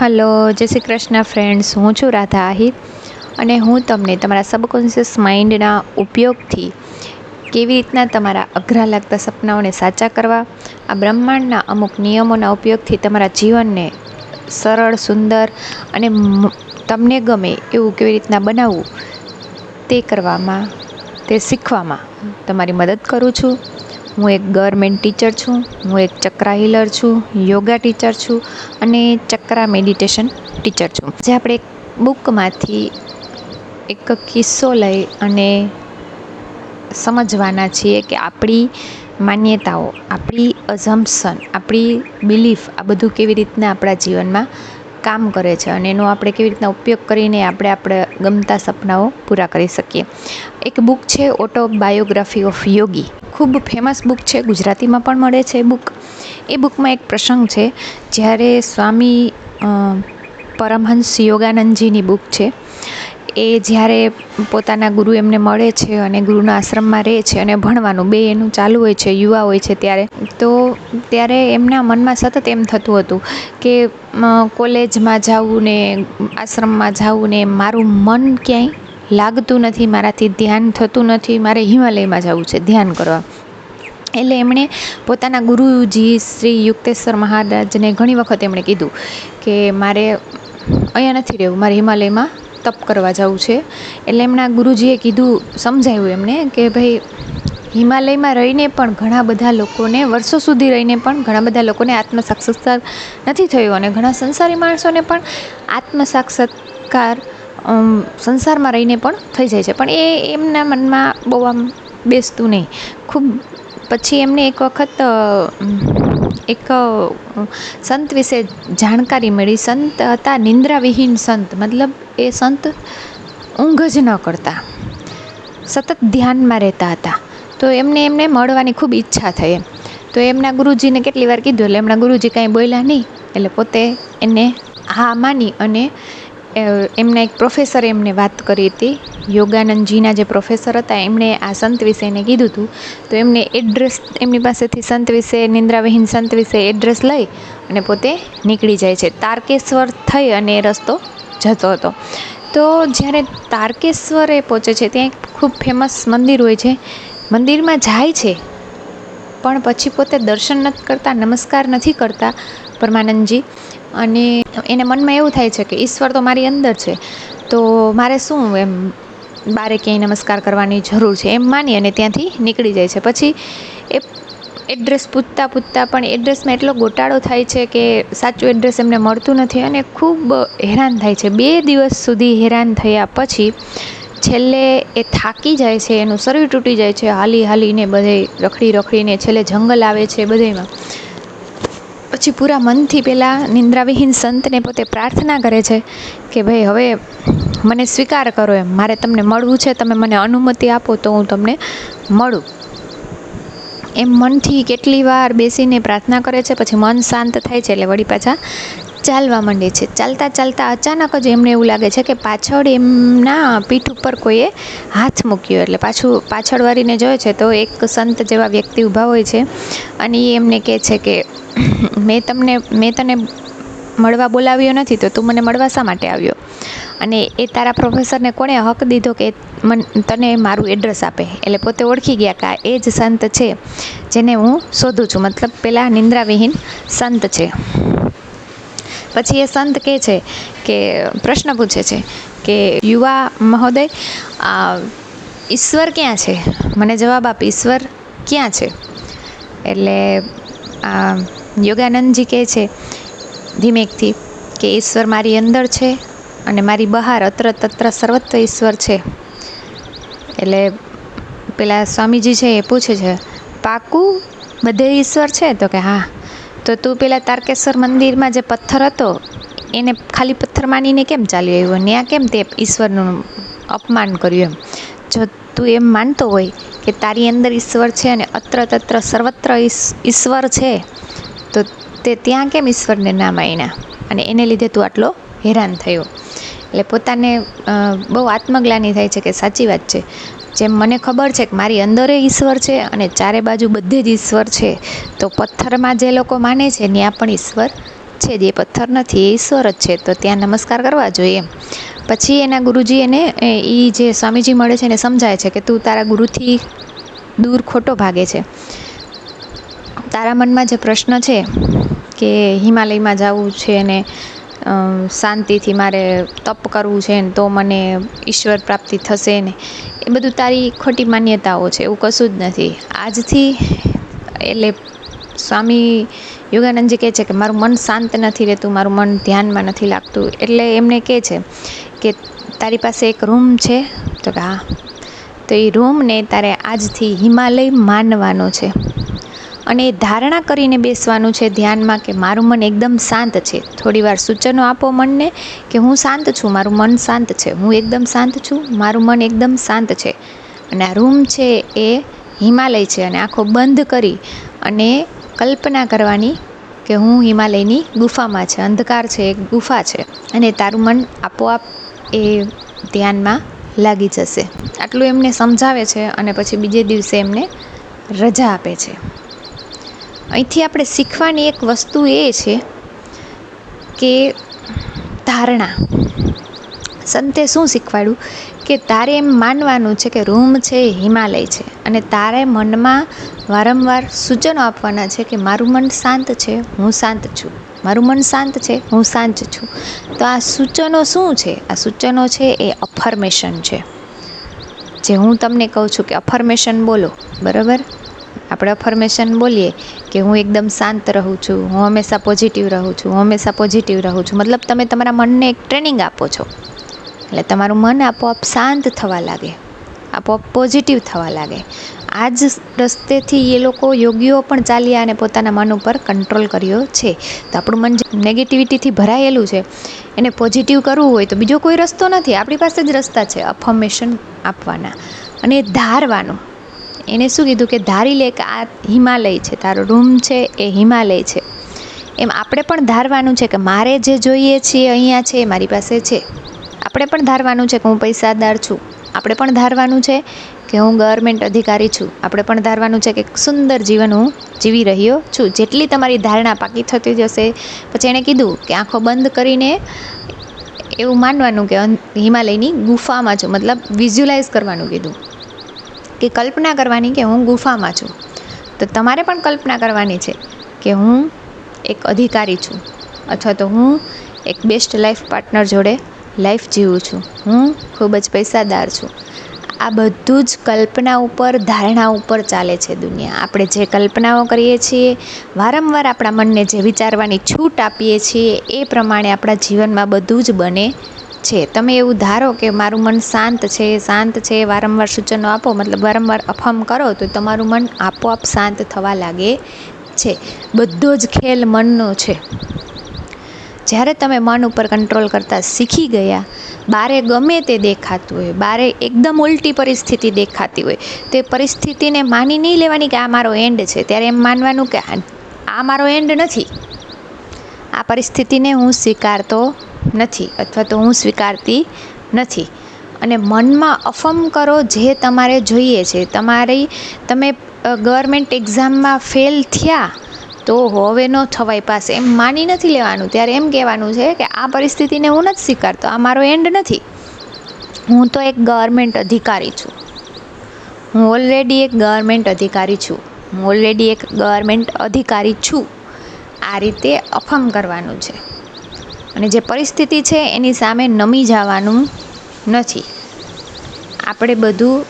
Hello, જય Shri Krishna friends હું છું રાધા આહિર અને હું તમને તમારા સબકોન્શિયસ માઇન્ડના ઉપયોગથી કેવી રીતના તમારા અઘરા લાગતા સપનાઓને સાચા કરવા, આ બ્રહ્માંડના અમુક નિયમોના ઉપયોગથી તમારા જીવનને સરળ, સુંદર અને તમને ગમે એવું કેવી રીતના બનાવવું તે કરવામાં, તે શીખવામાં તમારી મદદ કરું છું. હું એક ગવર્મેન્ટ ટીચર છું, હું એક ચક્રા હીલર છું, યોગા ટીચર છું અને ચક્રા મેડિટેશન ટીચર છું. જે આપણે એક બુકમાંથી એક કિસ્સો લઈ અને સમજવાના છીએ કે આપણી માન્યતાઓ, આપણી અઝમ્પશન આપણી બિલીફ આ બધું કેવી રીતના આપણા જીવનમાં કામ કરે છે અને એનો આપણે કેવી રીતના ઉપયોગ કરીને આપણે આપણે ગમતા સપનાઓ પૂરા કરી શકીએ. એક બુક છે ઓટોબાયોગ્રાફી ઓફ યોગી ખૂબ ફેમસ બુક છે. ગુજરાતીમાં પણ મળે છે એ બુક એ બુકમાં એક પ્રસંગ છે, જ્યારે સ્વામી પરમહંસ યોગાનંદજીની બુક છે. એ જ્યારે પોતાના ગુરુ એમને મળે છે અને ગુરુના આશ્રમમાં રહે છે અને ભણવાનું, બે એનું ચાલુ હોય છે, યુવા હોય છે ત્યારે, તો ત્યારે એમના મનમાં સતત એમ થતું હતું કે કોલેજમાં જાવું ને આશ્રમમાં જાવું ને મારું મન ક્યાંય લાગતું નથી મારાથી ધ્યાન થતું નથી મારે હિમાલયમાં જવું છે ધ્યાન કરવા. એટલે એમણે પોતાના ગુરુજી શ્રી યુક્તેશ્વર મહારાજને ઘણી વખત એમણે કીધું કે મારે અહીંયા નથી રહેવું મારે હિમાલયમાં તપ કરવા જવું છે. એટલે એમના ગુરુજીએ કીધું સમજાવ્યું એમને કે ભાઈ હિમાલયમાં રહીને પણ ઘણા બધા લોકોને વર્ષો સુધી રહીને પણ ઘણા બધા લોકોને આત્મસાક્ષાત્કાર નથી થયો અને ઘણા સંસારી માણસોને પણ આત્મ સાક્ષાત્કાર અમ, સંસારમાં રહીને પણ થઈ જાય છે. પણ એ એમના મનમાં બહુ આમ બેસતું નહીં. ખૂબ પછી એમને એક વખત એક સંત વિશે જાણકારી મળી. સંત હતા નિંદ્રાવિહીન સંત. મતલબ એ સંત ઊંઘ જ ન કરતા. સતત ધ્યાનમાં રહેતા હતા. તો એમને એમને મળવાની ખૂબ ઈચ્છા થઈ એમ. તો એમના ગુરુજીને કેટલી વાર કીધું, એટલે એમના ગુરુજી કાંઈ બોલ્યા નહીં. એટલે પોતે એને હા માની અને એમના એક પ્રોફેસરે એમને વાત કરી હતી. યોગાનંદજીના જે પ્રોફેસર હતા, એમણે આ સંત વિશે એને કીધું હતું. તો એમને એડ્રેસ એમની પાસેથી સંત વિશે, નિંદ્રાવિહીન સંત વિશે એડ્રેસ લઈ અને પોતે નીકળી જાય છે. તારકેશ્વર થઈ અને એ રસ્તો જતો હતો. તો જ્યારે તારકેશ્વરે પહોંચે છે, ત્યાં એક ખૂબ ફેમસ મંદિર હોય છે. મંદિરમાં જાય છે, પણ પછી પોતે દર્શન નથી કરતા, નમસ્કાર નથી કરતા પરમાનંદજી. અને એને મનમાં એવું થાય છે કે ઈશ્વર તો મારી અંદર છે. તો મારે શું એમ બારે ક્યાંય નમસ્કાર કરવાની જરૂર છે? એમ માની અને ત્યાંથી નીકળી જાય છે. પછી એ એડ્રેસ પૂછતા પૂછતા પણ એડ્રેસમાં એટલો ગોટાળો થાય છે કે સાચું એડ્રેસ એમને મળતું નથી અને ખૂબ હેરાન થાય છે. બે દિવસ સુધી હેરાન થયા પછી છેલ્લે એ થાકી જાય છે, એનું શરીર તૂટી જાય છે, હાલી હાલીને બધે રખડી રખડીને છેલ્લે જંગલ આવે છે બધેમાં. પછી પૂરા મનથી પહેલાં નિંદ્રાવિહીન સંતને પોતે પ્રાર્થના કરે છે કે ભાઈ હવે મને સ્વીકાર કરો એમ. મારે તમને મળવું છે, તમે મને અનુમતિ આપો તો હું તમને મળું. એમ મનથી કેટલી વાર બેસીને પ્રાર્થના કરે છે, પછી મન શાંત થાય છે એટલે વળી પાછા ચાલવા માંડે છે. ચાલતા ચાલતા અચાનક જ એમને એવું લાગે છે કે પાછળ એમના પીઠ ઉપર કોઈએ હાથ મૂક્યો. એટલે પાછું પાછળ વળીને જોયે છે તો એક સંત જેવા વ્યક્તિ ઊભા હોય છે અને એ એમને કહે છે કે, મેં તમને, મેં તને મળવા બોલાવ્યો નથી તો તું મને મળવા શા માટે આવ્યો? અને એ તારા પ્રોફેસરને કોણે હક દીધો કે મન, તને મારું એડ્રેસ આપે. એટલે પોતે ઓળખી ગયા કે એ જ સંત છે જેને હું શોધું છું. મતલબ પેલા નિંદ્રાવિહીન સંત છે. પછી એ સંત કહે છે કે, પ્રશ્ન પૂછે છે કે, યુવા મહોદય, આ ઈશ્વર ક્યાં છે? મને જવાબ આપ, ઈશ્વર ક્યાં છે? એટલે આ યોગાનંદજી કહે છે ધીમેકથી કે, ઈશ્વર મારી અંદર છે અને મારી બહાર અત્ર તત્ર સર્વત્ર ઈશ્વર છે. એટલે પેલા સ્વામીજી છે એ પૂછે છે, પાકું બધે ઈશ્વર છે? તો કે હા. તો તું પેલા તારકેશ્વર મંદિરમાં જે પથ્થર હતો, એને ખાલી પથ્થર માનીને કેમ ચાલી આવ્યો? ત્યાં કેમ તે ઈશ્વરનું અપમાન કર્યું એમ? જો તું એમ માનતો હોય કે તારી અંદર ઈશ્વર છે અને અત્ર તત્ર સર્વત્ર ઈશ- ઈશ્વર છે, તો તે ત્યાં કેમ ઈશ્વરને ના માન્યા? અને એને લીધે તું આટલો હેરાન થયો. એટલે પોતાને બહુ આત્મગ્લાની થાય છે કે સાચી વાત છે. જેમ મને ખબર છે કે મારી અંદરે ઈશ્વર છે અને ચારે બાજુ બધે જ ઈશ્વર છે, તો પથ્થરમાં જે લોકો માને છે ત્યાં પણ ઈશ્વર છે જે. પથ્થર નથી, એ ઈશ્વર જ છે. તો ત્યાં નમસ્કાર કરવા જોઈએ પછી એના ગુરુજી એને એ જે સ્વામીજી મળે છે એને સમજાય છે કે તું તારા ગુરુથી દૂર ખોટો ભાગે છે. તારા મનમાં જે પ્રશ્ન છે કે હિમાલયમાં જવું છે ને શાંતિથી મારે તપ કરવું છે ને તો મને ઈશ્વર પ્રાપ્તિ થશે ને. એ બધું તારી ખોટી માન્યતાઓ છે, એવું કશું જ નથી. આજથી, એટલે સ્વામી યોગાનંદજી કહે છે કે મારું મન શાંત નથી રહેતું, મારું મન ધ્યાનમાં નથી લાગતું. એટલે એમને કહે છે કે તારી પાસે એક રૂમ છે. તો કે હા. તો એ રૂમને તારે આજથી હિમાલય માનવાનો છે. અને એ ધારણા કરીને બેસવાનું છે ધ્યાનમાં કે મારું મન એકદમ શાંત છે. થોડી વાર સૂચનો આપો મનને કે હું શાંત છું, મારું મન શાંત છે. હું એકદમ શાંત છું, મારું મન એકદમ શાંત છે. અને આ રૂમ છે એ હિમાલય છે અને આંખો બંધ કરી અને કલ્પના કરવાની કે હું હિમાલયની ગુફામાં છે. અંધકાર છે, એક ગુફા છે અને તારું મન આપોઆપ એ ધ્યાનમાં લાગી જશે. આટલું એમને સમજાવે છે અને પછી બીજે દિવસે એમને રજા આપે છે. અહીંથી આપણે શીખવાની એક વસ્તુ એ છે કે ધારણા. સંતે શું શીખવાડ્યું? કે તારે એમ માનવાનું છે કે રૂમ છે એ હિમાલય છે. અને તારે મનમાં વારંવાર સૂચનો આપવાના છે કે મારું મન શાંત છે, હું શાંત છું. મારું મન શાંત છે, હું શાંત છું. તો આ સૂચનો શું છે? આ સૂચનો છે એ અફર્મેશન છે. જે હું તમને કહું છું કે અફર્મેશન બોલો. બરાબર? આપણે અફર્મેશન બોલીએ કે હું એકદમ શાંત રહું છું, હું હંમેશા પોઝિટિવ રહું છું, હું હંમેશા પોઝિટિવ રહું છું. મતલબ તમે તમારા મનને એક ટ્રેનિંગ આપો છો. એટલે તમારું મન આપોઆપ શાંત થવા લાગે, આપોઆપ પોઝિટિવ થવા લાગે. આ જ રસ્તેથી એ લોકો યોગીઓ પણ ચાલ્યા અને પોતાના મન ઉપર કંટ્રોલ કર્યો છે. તો આપણું મન નેગેટિવિટીથી ભરાયેલું છે, એને પોઝિટિવ કરવું હોય તો બીજો કોઈ રસ્તો નથી. આપણી પાસે જ રસ્તા છે અફર્મેશન આપવાના અને ધારવાનું. એને શું કીધું કે ધારી લે કે આ હિમાલય છે, તારો રૂમ છે, એ હિમાલય છે. એમ આપણે પણ ધારવાનું છે કે મારે જે જોઈએ છીએ, અહીંયા છે, એ મારી પાસે છે. આપણે પણ ધારવાનું છે કે હું પૈસાદાર છું. આપણે પણ ધારવાનું છે કે હું ગવર્મેન્ટ અધિકારી છું. આપણે પણ ધારવાનું છે કે એક સુંદર જીવન હું જીવી રહ્યો છું. જેટલી તમારી ધારણા પાકી થતી જશે. પછી એણે કીધું કે આંખો બંધ કરીને એવું માનવાનું કે હિમાલયની ગુફામાં છું. મતલબ વિઝ્યુલાઇઝ કરવાનું કીધું. કે કલ્પના કરવાની કે હું ગુફામાં છું. તો તમારે પણ કલ્પના કરવાની છે કે હું એક અધિકારી છું અથવા તો હું એક બેસ્ટ લાઈફ પાર્ટનર જોડે લાઈફ જીવું છું. હું ખૂબ જ પૈસાદાર છું. આ બધું જ કલ્પના ઉપર, ધારણા ઉપર ચાલે છે દુનિયા. આપણે જે કલ્પનાઓ કરીએ છીએ, વારંવાર આપણા મનને જે વિચારવાની છૂટ આપીએ છીએ, એ પ્રમાણે આપણા જીવનમાં બધું જ બને છે. તમે એવું ધારો કે મારું મન શાંત છે શાંત છે, વારંવાર સૂચનો આપો, મતલબ વારંવાર અફમ કરો, તો તમારું મન આપોઆપ શાંત થવા લાગે છે. બધો જ ખેલ મનનો છે. જ્યારે તમે મન ઉપર કંટ્રોલ કરતાં શીખી ગયા, બારે ગમે તે દેખાતું હોય, બારે એકદમ ઉલટી પરિસ્થિતિ દેખાતી હોય, તે પરિસ્થિતિને માની નહીં લેવાની કે આ મારો એન્ડ છે. ત્યારે એમ માનવાનું કે આ મારો એન્ડ નથી. આ પરિસ્થિતિને હું સ્વીકારતો નથી અથવા તો હું સ્વીકારતી નથી. અને મનમાં અફમ કરો જે તમારે જોઈએ છે. તમારી, તમે ગવર્મેન્ટ એક્ઝામમાં ફેલ થયા તો હવે ન થવાય પાસે. એમ માની નથી લેવાનું. ત્યારે એમ કહેવાનું છે કે આ પરિસ્થિતિને હું નથી સ્વીકારતો. આ મારો એન્ડ નથી. હું તો એક ગવર્મેન્ટ અધિકારી છું. હું ઓલરેડી એક ગવર્મેન્ટ અધિકારી છું. હું ઓલરેડી એક ગવર્મેન્ટ અધિકારી છું. આ રીતે અફમ કરવાનું છે. અને જે પરિસ્થિતિ છે એની સામે નમી જવાનું નથી. આપણે બધું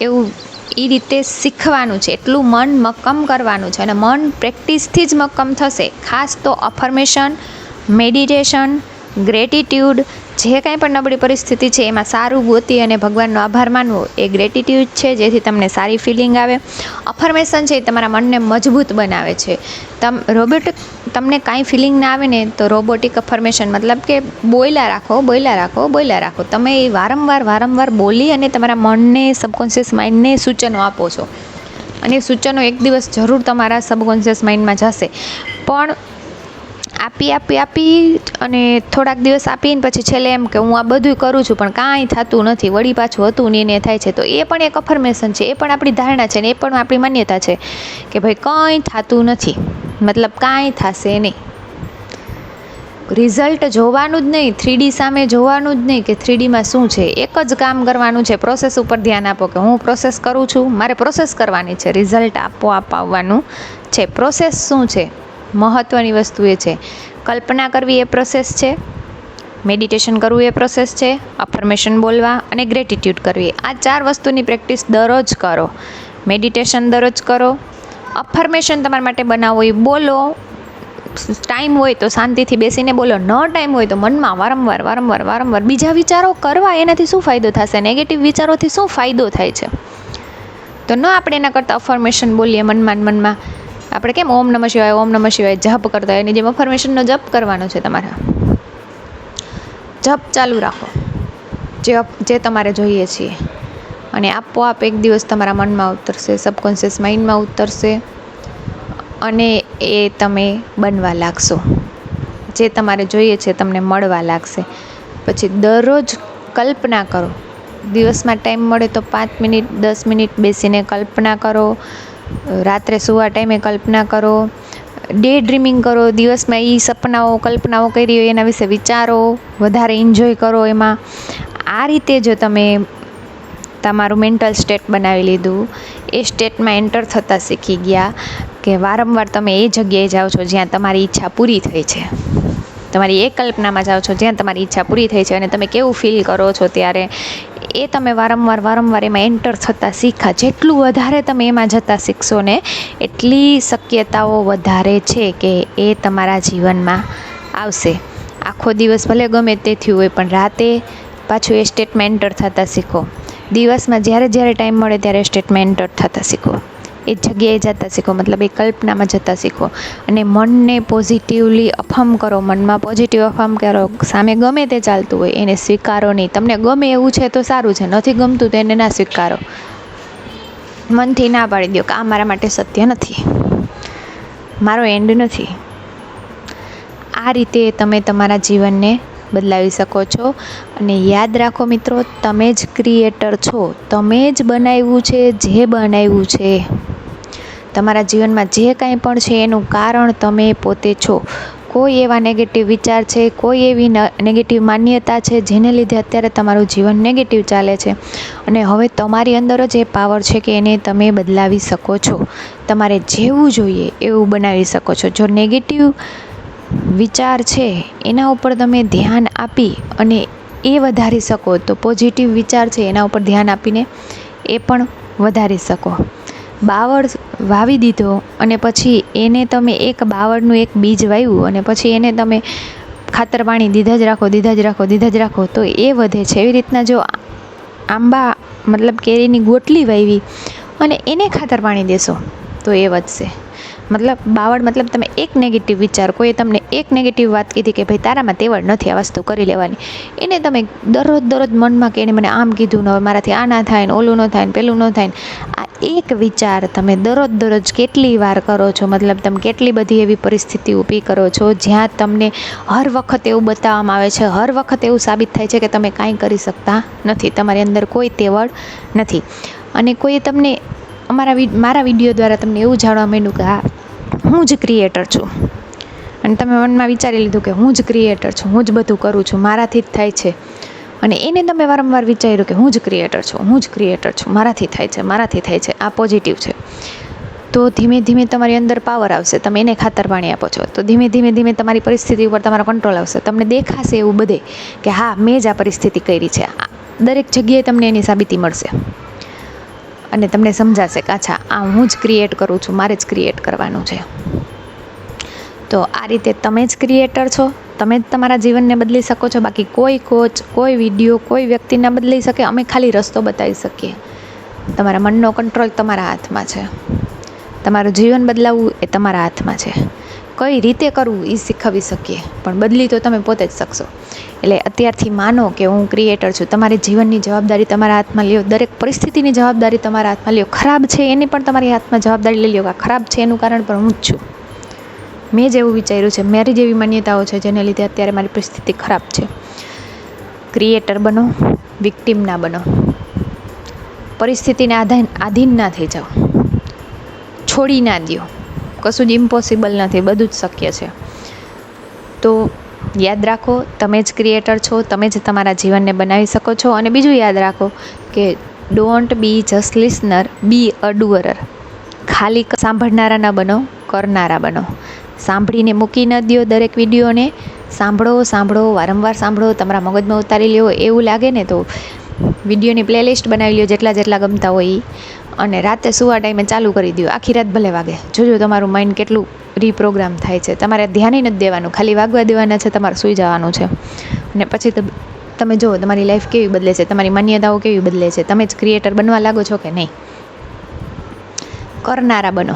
એવું એ રીતે શીખવાનું છે. એટલું મન મક્કમ કરવાનું છે અને મન પ્રેક્ટિસથી જ મક્કમ થશે. ખાસ તો અફર્મેશન મેડિટેશન ગ્રેટિટ્યૂડ જે કાંઈ પણ નબળી પરિસ્થિતિ છે એમાં સારું ગોતી અને ભગવાનનો આભાર માનવો એ ગ્રેટિટ્યૂડ છે, જેથી તમને સારી ફિલિંગ આવે. અફર્મેશન છે એ તમારા મનને મજબૂત બનાવે છે. તમ રોબોટિક તમને કાંઈ ફિલિંગ ના આવે ને તો રોબોટિક અફર્મેશન મતલબ કે બોયલા રાખો બોયલા રાખો બોયલા રાખો. તમે એ વારંવાર વારંવાર બોલી અને તમારા મનને સબકોન્શિયસ માઇન્ડને સૂચનો આપો છો. અને સૂચનો એક દિવસ જરૂર તમારા સબકોન્શિયસ માઇન્ડમાં જશે. પણ આપી આપી આપી અને થોડાક દિવસ આપીને પછી છેલ્લે એમ કે હું આ બધું કરું છું, પણ કાંઈ થતું નથી. વળી પાછું હતું ને એને થાય છે. તો એ પણ એક અફર્મેશન છે. એ પણ આપણી ધારણા છે ને એ પણ આપણી માન્યતા છે કે ભાઈ કંઈ થતું નથી. મતલબ કાંઈ થશે નહીં. રિઝલ્ટ જોવાનું જ નહીં થ્રીડી સામે જોવાનું જ નહીં કે થ્રીડીમાં શું છે. એક જ કામ કરવાનું છે, પ્રોસેસ ઉપર ધ્યાન આપો કે હું પ્રોસેસ કરું છું, મારે પ્રોસેસ કરવાની છે, રિઝલ્ટ આપોઆપ આવવાનું છે. પ્રોસેસ શું છે? મહત્ત્વની વસ્તુ એ છે. કલ્પના કરવી એ પ્રોસેસ છે, મેડિટેશન કરવું એ પ્રોસેસ છે, અફર્મેશન બોલવા અને ગ્રેટિટ્યૂડ કરવી. આ ચાર વસ્તુની પ્રેક્ટિસ દરરોજ કરો. મેડિટેશન દરરોજ કરો અફર્મેશન તમારા માટે બનાવો એ બોલો. ટાઈમ હોય તો શાંતિથી બેસીને બોલો. ન ટાઈમ હોય તો મનમાં વારંવાર વારંવાર વારંવાર બીજા વિચારો કરવા એનાથી શું ફાયદો થશે? નેગેટિવ વિચારોથી શું ફાયદો થાય છે? તો ન આપણે એના કરતાં અફર્મેશન બોલીએ મનમાં મનમાં. આપણે કેમ ઓમ નમઃ શિવાય, ઓમ નમઃ શિવાય જપ કરતા હોય? એની જેમ અફર્મેશનનો જપ કરવાનો છે તમારે. જપ ચાલુ રાખો. જે જે તમારે જોઈએ છીએ. અને આપોઆપ એક દિવસ તમારા મનમાં ઉતરશે સબકોન્શિયસ માઇન્ડમાં ઉતરશે અને એ તમે બનવા લાગશો. જે તમારે જોઈએ છે તમને મળવા લાગશે. પછી દરરોજ કલ્પના કરો. દિવસમાં ટાઈમ મળે તો પાંચ મિનિટ, દસ મિનિટ બેસીને કલ્પના કરો. રાત્રે સુવા ટાઈમે કલ્પના કરો. ડે ડ્રીમિંગ કરો. દિવસમાં એ સપનાઓ, કલ્પનાઓ કરી હોય એના વિશે વિચારો. વધારે એન્જોય કરો એમાં. આ રીતે જો તમે તમારું મેન્ટલ સ્ટેટ બનાવી લીધું. એ સ્ટેટમાં એન્ટર થતાં શીખી ગયા કે વારંવાર તમે એ જગ્યાએ જાઓ છો જ્યાં તમારી ઈચ્છા પૂરી થઈ છે. તમારી એ કલ્પનામાં જાઓ છો જ્યાં તમારી ઈચ્છા પૂરી થઈ છે અને તમે કેવું ફીલ કરો છો ત્યારે એ તમે વારંવાર વારંવાર એમાં એન્ટર થતાં શીખા. જેટલું વધારે તમે એમાં જતાં શીખશો ને એટલી શક્યતાઓ વધારે છે કે એ તમારા જીવનમાં આવશે. આખો દિવસ ભલે ગમે તે થયું હોય પણ રાતે પાછું એ સ્ટેટમાં એન્ટર થતાં શીખો. દિવસમાં જ્યારે જ્યારે ટાઈમ મળે ત્યારે સ્ટેટમેન્ટ થતાં શીખો. એ જગ્યાએ જતાં શીખો, મતલબ એ કલ્પનામાં જતાં શીખો. અને મનને પોઝિટિવલી અફર્મ કરો, મનમાં પોઝિટિવ અફર્મ કરો, સામે ગમે તે ચાલતું હોય એને સ્વીકારો નહીં. તમને ગમે એવું છે તો સારું છે, નથી ગમતું તો એને ના સ્વીકારો. મનથી ના પાડી દો કે આ મારા માટે સત્ય નથી. મારો એન્ડ નથી. આ રીતે તમે તમારા જીવનને બદલાવી શકો છો. અને યાદ રાખો મિત્રો, તમે જ ક્રિએટર છો. તમે જ બનાવ્યું છે, જે બનાવ્યું છે. તમારા જીવનમાં જે કાંઈ પણ છે, એનું કારણ તમે પોતે છો. કોઈ એવા નેગેટિવ વિચાર છે, કોઈ એવી નેગેટિવ માન્યતા છે, જેને લીધે અત્યારે તમારું જીવન નેગેટિવ ચાલે છે. અને હવે તમારી અંદર જ એ પાવર છે કે એને તમે બદલાવી શકો છો. તમારે જેવું જોઈએ એવું બનાવી શકો છો. જો નેગેટિવ વિચાર છે, એના ઉપર તમે ધ્યાન આપી અને એ વધારી શકો. તો પોઝિટિવ વિચાર છે, એના ઉપર ધ્યાન આપીને એ પણ વધારી શકો. બાવળ વાવી દીધો અને પછી એને તમે એક બાવળનું એક બીજ વાવ્યું અને પછી એને તમે ખાતર પાણી દીધા જ રાખો, દીધા જ રાખો, દીધા જ રાખો, તો એ વધે છે. એવી રીતના જો આંબા મતલબ કેરીની ગોટલી વાવી અને એને ખાતર પાણી દેશો, તો એ વધશે. મતલબ બાવળ મતલબ તમે એક નેગેટિવ વિચાર કોઈ તમને એક નેગેટિવ વાત કીધી કે ભાઈ, તારામાં તેવડ નથી આ વસ્તુ કરી લેવાની. એને તમે દરરોજ દરરોજ મનમાં કે એને મને આમ કીધું ને હવે મારાથી આ ના થાય ને ઓલું ન થાય ને પેલું ન થાય ને, આ એક વિચાર તમે દરરોજ દરરોજ કેટલી વાર કરો છો? મતલબ તમે કેટલી બધી એવી પરિસ્થિતિ ઊભી કરો છો જ્યાં તમને હર વખત એવું બતાવવામાં આવે છે, હર વખત એવું સાબિત થાય છે કે તમે કાંઈ કરી શકતા નથી, તમારી અંદર કોઈ તેવડ નથી. અને કોઈ તમને અમારા મારા વીડિયો દ્વારા તમને એવું જાણવા માંડ્યું કે, હા હું જ ક્રિએટર છું. અને તમે મનમાં વિચારી લીધું કે હું જ ક્રિએટર છું, હું જ બધું કરું છું, મારાથી જ થાય છે. અને એને તમે વારંવાર વિચાર્યું કે હું જ ક્રિએટર છું, હું જ ક્રિએટર છું, મારાથી થાય છે, મારાથી થાય છે, આ પોઝિટિવ છે. તો ધીમે ધીમે તમારી અંદર પાવર આવશે, તમે એને ખાતર પાણી આપો છો. તો ધીમે ધીમે ધીમે તમારી પરિસ્થિતિ ઉપર તમારો કંટ્રોલ આવશે. તમને દેખાશે એવું બધે કે હા, મેં જ આ પરિસ્થિતિ કરી છે. દરેક જગ્યાએ તમને એની સાબિતી મળશે. અને તમને સમજાશે કે અચ્છા, આ હું જ ક્રિએટ કરું છું, મારે જ ક્રિએટ કરવાનું છે. તો આ રીતે તમે જ ક્રિએટર છો, તમે જ તમારા જીવનને બદલી શકો છો, બાકી કોઈ કોચ કોઈ વીડિયો કોઈ વ્યક્તિને બદલી શકે, અમે ખાલી રસ્તો બતાવી શકીએ. તમારા મનનો કંટ્રોલ તમારા હાથમાં છે. તમારું જીવન બદલાવવું એ તમારા હાથમાં છે. કઈ રીતે કરવું એ શીખવી શકીએ? પણ બદલી તો તમે પોતે જ શકશો. એટલે અત્યારથી માનો કે હું ક્રિએટર છું. તમારી જીવનની જવાબદારી તમારા હાથમાં લ્યો. દરેક પરિસ્થિતિની જવાબદારી તમારા હાથમાં લ્યો. ખરાબ છે એની પણ તમારી હાથમાં જવાબદારી લઈ લ્યો કે ખરાબ છે એનું કારણ પણ હું જ છું. મેં જ એવું વિચાર્યું છે. મારી જેવી માન્યતાઓ છે જેને લીધે અત્યારે મારી પરિસ્થિતિ ખરાબ છે. ક્રિએટર બનો વિક્ટીમ ના બનો. પરિસ્થિતિને આધીન આધીન ના થઈ જાઓ. છોડી ના દો કશું જ ઇમ્પોસિબલ નથી, બધું જ શક્ય છે. તો યાદ રાખો, તમે જ ક્રિએટર છો, તમે જ તમારા જીવનને બનાવી શકો છો અને બીજું યાદ રાખો કે don't be just listener be a doer ખાલી સાંભળનારા ન બનો, કરનારા બનો. સાંભળીને મૂકી ન દો દરેક વિડીયોને. સાંભળો સાંભળો, વારંવાર સાંભળો, તમારા મગજમાં ઉતારી લ્યો, એવું લાગે ને તો વિડીયોની પ્લેલિસ્ટ બનાવી લ્યો જેટલા જેટલા ગમતા હોય અને રાતે સુવા ટાઈમે ચાલુ કરી દો આખી રાત ભલે વાગે. જોજો તમારું માઇન્ડ કેટલું રીપ્રોગ્રામ થાય છે. તમારે ધ્યાન નથી દેવાનું. ખાલી વાગવા દેવાના છે, તમારે સૂઈ જવાનું છે. અને પછી તમે જુઓ તમારી લાઈફ કેવી બદલે છે? તમારી માન્યતાઓ કેવી બદલે છે? તમે જ ક્રિએટર બનવા લાગો છો કે નહીં? કરનારા બનો.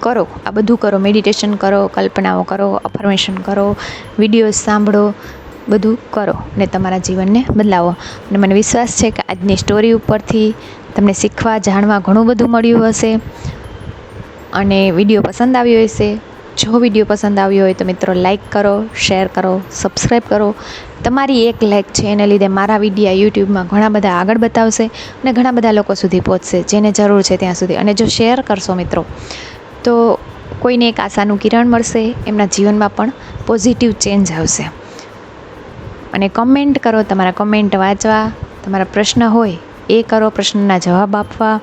કરો. આ બધું કરો. મેડિટેશન કરો, કલ્પનાઓ કરો અફર્મેશન કરો વિડીયોઝ સાંભળો બધું કરો ને તમારા જીવનને બદલાવો. અને મને વિશ્વાસ છે કે આજની સ્ટોરી ઉપરથી તમને શીખવા, જાણવા ઘણું બધું મળ્યું હશે. અને વીડિયો પસંદ આવ્યો હશે, જો વીડિયો પસંદ આવ્યો હોય તો મિત્રો લાઇક કરો શેર કરો સબસ્ક્રાઈબ કરો. તમારી એક લાઇક છે, એને લીધે મારા વિડીયા યુટ્યુબમાં ઘણા બધા આગળ બતાવશે અને ઘણા બધા લોકો સુધી પહોંચશે, જેને જરૂર છે ત્યાં સુધી. અને જો શેર કરશો મિત્રો, તો કોઈને એક આશાનું કિરણ મળશે, એમના જીવનમાં પણ પોઝિટિવ ચેન્જ આવશે. અને કમેન્ટ કરો, તમારા કમેન્ટ વાંચવા, તમારા પ્રશ્ન હોય, એ કરો, પ્રશ્નના જવાબ આપવા.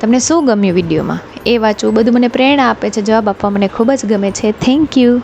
તમને શું ગમ્યું વિડીયોમાં? એ વાંચવું બધું મને પ્રેરણા આપે છે, જવાબ આપવા મને ખૂબ જ ગમે છે. Thank you